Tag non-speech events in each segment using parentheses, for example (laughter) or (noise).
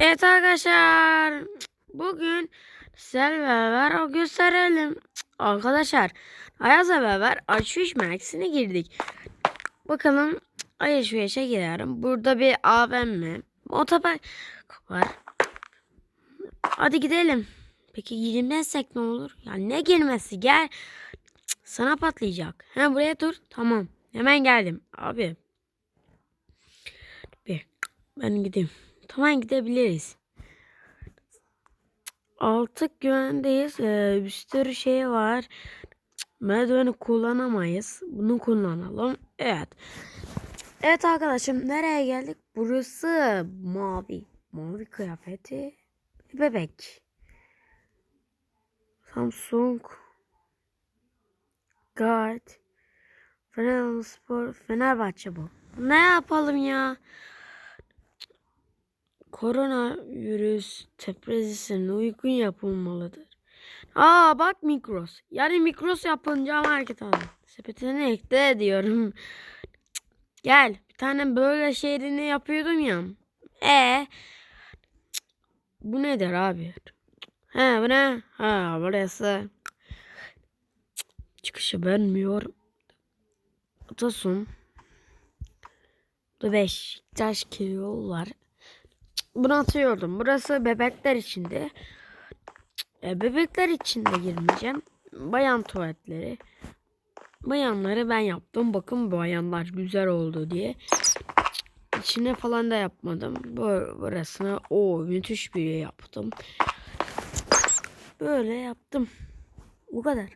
Evet arkadaşlar. Bugün sizlerle beraber o gösterelim. Arkadaşlar Ayaz'la beraber alışveriş merkezine girdik. Bakalım alışverişe girelim. Burada bir AVM, otopark var. Hadi gidelim. Peki girmezsek ne olur? Ya ne girmesi? Gel. Sana patlayacak. Ha buraya dur. Tamam. Hemen geldim. Abi. Bir. Ben gideyim. Tamam gidebiliriz. Altık güvendeyiz. Ee, bir sürü şey var. Merdiveni kullanamayız. Bunu kullanalım. Evet. Evet arkadaşım nereye geldik? Burası mavi. Mavi kıyafeti. Bebek. Samsung. Guard. Fenerbahçe bu. Ne yapalım ya? Koronavirüs teprisine uygun yapılmalıdır. Aa bak Mikros. Yani Mikros yapınca market aldım. Sepetine ekle diyorum. Gel. Bir tane böyle şehrini yapıyordum ya. E Bu nedir abi? He bu ne? Ha burası. Çıkışı bilmiyorum. Atasun. Beşiktaş yol var. Bunu atıyordum. Burası bebekler içinde. E, bebekler içinde girmeyeceğim. Bayan tuvaletleri. Bayanları ben yaptım. Bakın bayanlar güzel oldu diye. İçine falan da yapmadım. Bu- Burasına o müthiş bir yaptım. Böyle yaptım. Bu kadar.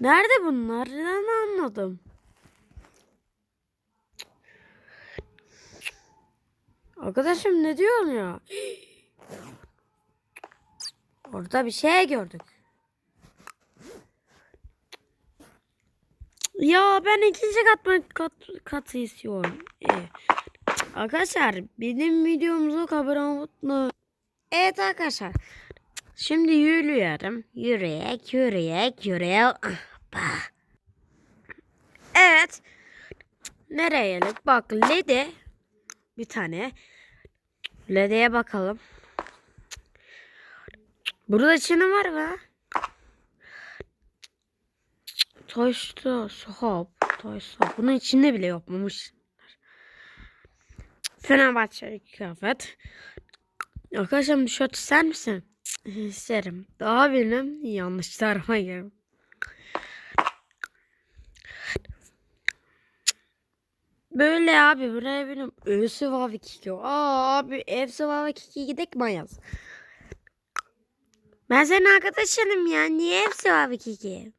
Nerede bunlar? Ben anladım. Arkadaşım ne diyorsun ya? Orada bir şey gördük. Ya ben ikinci katman kat, katı istiyorum. Ee, arkadaşlar benim videomuzu kabul unutmayın. Evet arkadaşlar. Şimdi yürüyorum. Yürüyek, yürüyek, yürüyek. Evet. Nereye? Bak Lede. Bir tane. Lede'ye bakalım. Burada çini var mı? Toy Shop. Toy Shop. Bunun içinde bile yapmamışlar. Fenerbahçe kıyafet. Arkadaşım tişört ister misin? İsterim. Daha benim yanlış tarafa. Böyle abi buraya benim Ösü Vavi Kiki. Aa abi Evsi Vavi Kiki gidek mi yaz? Ben senin arkadaşınım ya. Niye Evsi Vavi Kiki?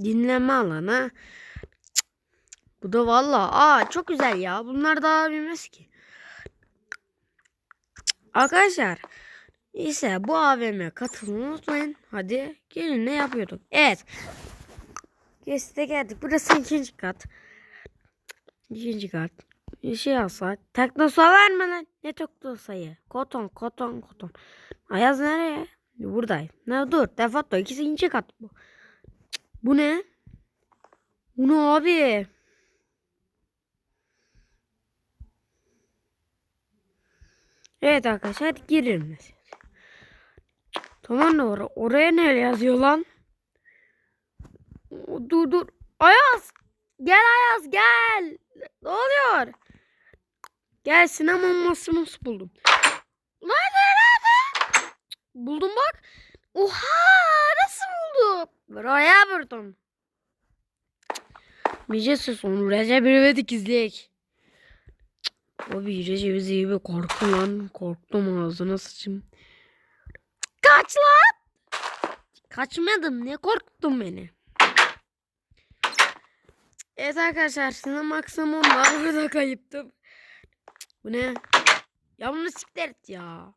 Dinleme alanı. Cık. Bu da valla. Aa çok güzel ya. Bunlar daha bilmez ki. Arkadaşlar. ise bu AVM'ye katılın unutmayın. Hadi gelin ne yapıyorduk. Evet. Geçti geldik. Burası ikinci kat. İkinci kat. Bir şey alsak. Teknosa verme lan. Ne teknosayı? Koton, koton, koton. Ayaz nereye? Buradayım. Ne dur. Defato ikinci kat bu. Bu ne? Bu ne abi? Evet arkadaşlar hadi girelim. Tamam da or oraya ne yazıyor lan? Dur dur. Ayaz. Gel Ayaz gel. Ne oluyor? Gel sinema masumuz buldum. Nerede nerede? Buldum bak. Oha nasıl buldum? Buraya buldum. Bileceğiz onu Recep İvedik izleyek. Abi Recep İvedik bir korktum lan. Korktum ağzına sıçayım. Kaç lan. Kaçmadım ne korktun beni. Evet arkadaşlar sınır maksimum var burada kayıptım. Bu ne? Ya bunu siktir et ya.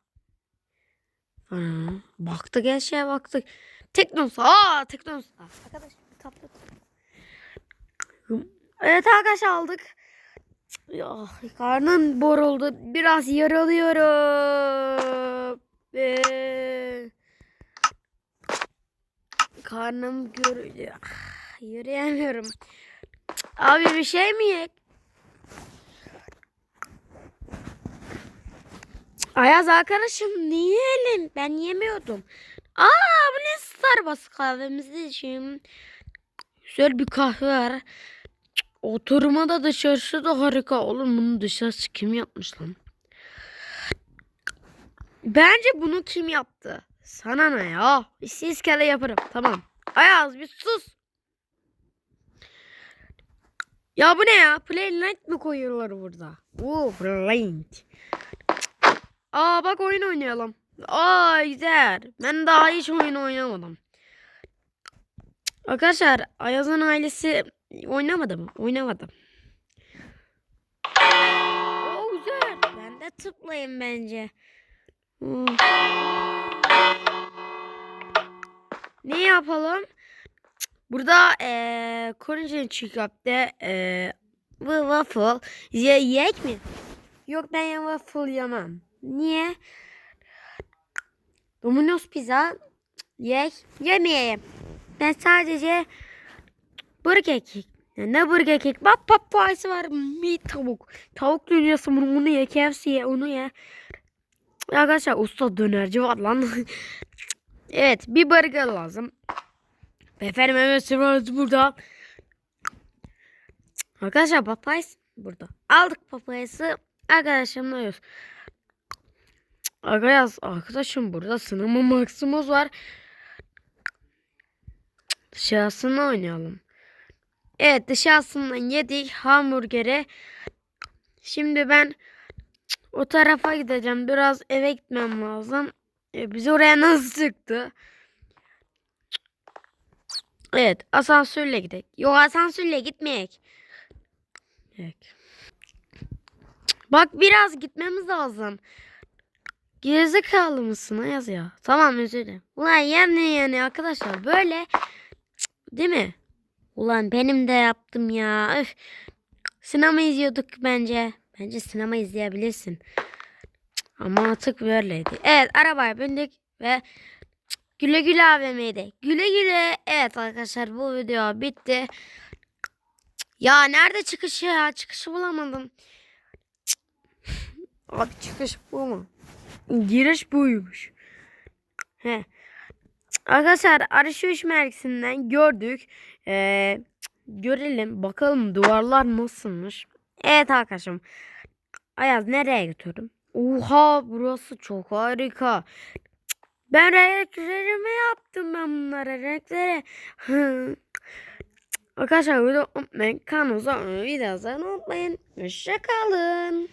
Ana, baktık her şeye baktık. Teknosa. Aa Teknosa. Arkadaş tatlı. Evet arkadaşlar aldık. Ya karnım boruldu. Biraz yaralıyorum. Ee, karnım görüyor. Yürüyemiyorum. Abi bir şey mi yek? Ayaz arkadaşım niye elin? Ben yemiyordum. Aa bu ne Starbucks kahvemizi içeyim. Güzel bir kahve var. Oturma da dışarısı da harika. Oğlum bunu dışarısı kim yapmış lan? Bence bunu kim yaptı? Sana ne ya? İstediğiniz kere yaparım. Tamam. Ayaz bir sus. Ya bu ne ya? Playlight mi koyuyorlar burada? Oo Playlight. Aa bak oyun oynayalım. Aa güzel. Ben daha hiç oyun oynamadım. Arkadaşlar Ayaz'ın ailesi oynamadı mı? Oynamadım. Oo güzel. Ben de tıklayayım bence. Hmm. Ne yapalım? Burada eee Korunca Chickup'te bu waffle ye yiyek mi? Yok ben waffle yemem. Niye? Domino's pizza yek yemeyeyim. Ben sadece burger. Ya ne burger cake? Bak papayası var. Mi tavuk. Tavuk dünyası bunu, bunu ye. KFC ye. Onu ye. Arkadaşlar usta dönerci var lan. (laughs) evet bir burger lazım. Efendim evet sırası burada. Arkadaşlar papayas burada. Aldık papayası. Arkadaşımla yiyoruz. Arkadaş, arkadaşım burada sınırma maksimuz var. Dışarısını oynayalım. Evet dışarısından yedik hamburgeri. Şimdi ben o tarafa gideceğim. Biraz eve gitmem lazım. E, biz oraya nasıl çıktı? Evet asansörle gidelim. Yok asansörle gitmeyek. Evet. Bak biraz gitmemiz lazım. Gerizekalı mısın Ayaz ya? Tamam özür dilerim. Ulan yani yani arkadaşlar böyle değil mi? Ulan benim de yaptım ya. Öf. Sinema izliyorduk bence. Bence sinema izleyebilirsin. Ama artık böyleydi. Evet arabaya bindik ve güle güle AVM'de. Güle güle. Evet arkadaşlar bu video bitti. Ya nerede çıkış ya? Çıkışı bulamadım. Abi çıkış bu mu? Giriş buymuş. He. Arkadaşlar alışveriş merkezinden gördük. Ee, görelim bakalım duvarlar nasılmış. Evet arkadaşım. Ayaz nereye götürdüm? Oha burası çok harika. Ben renklerimi yaptım ben bunlara renkleri. (laughs) Arkadaşlar video unutmayın. Kanalımıza videoları unutmayın. Hoşçakalın.